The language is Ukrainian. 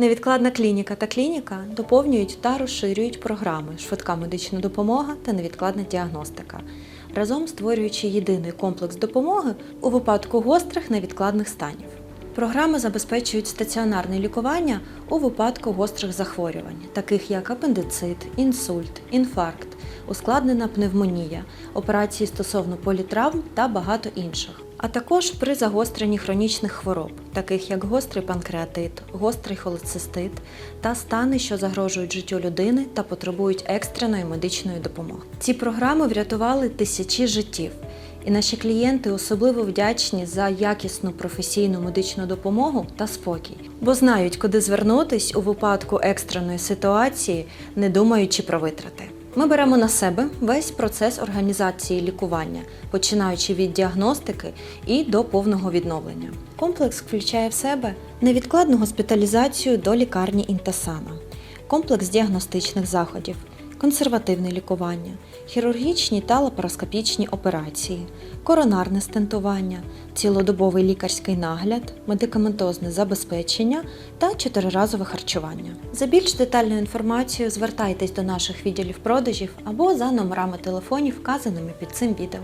Невідкладна клініка та клініка доповнюють та розширюють програми швидка медична допомога та невідкладна діагностика, разом створюючи єдиний комплекс допомоги у випадку гострих невідкладних станів. Програми забезпечують стаціонарне лікування у випадку гострих захворювань, таких як апендицит, інсульт, інфаркт, ускладнена пневмонія, операції стосовно політравм та багато інших. А також при загостренні хронічних хвороб, таких як гострий панкреатит, гострий холецистит та стани, що загрожують життю людини та потребують екстреної медичної допомоги. Ці програми врятували тисячі життів. І наші клієнти особливо вдячні за якісну професійну медичну допомогу та спокій, бо знають, куди звернутись у випадку екстреної ситуації, не думаючи про витрати. Ми беремо на себе весь процес організації лікування, починаючи від діагностики і до повного відновлення. Комплекс включає в себе невідкладну госпіталізацію до лікарні Інтасана, комплекс діагностичних заходів, консервативне лікування, хірургічні та лапароскопічні операції, коронарне стентування, цілодобовий лікарський нагляд, медикаментозне забезпечення та чотириразове харчування. За більш детальною інформацією звертайтесь до наших відділів продажів або за номерами телефонів, вказаними під цим відео.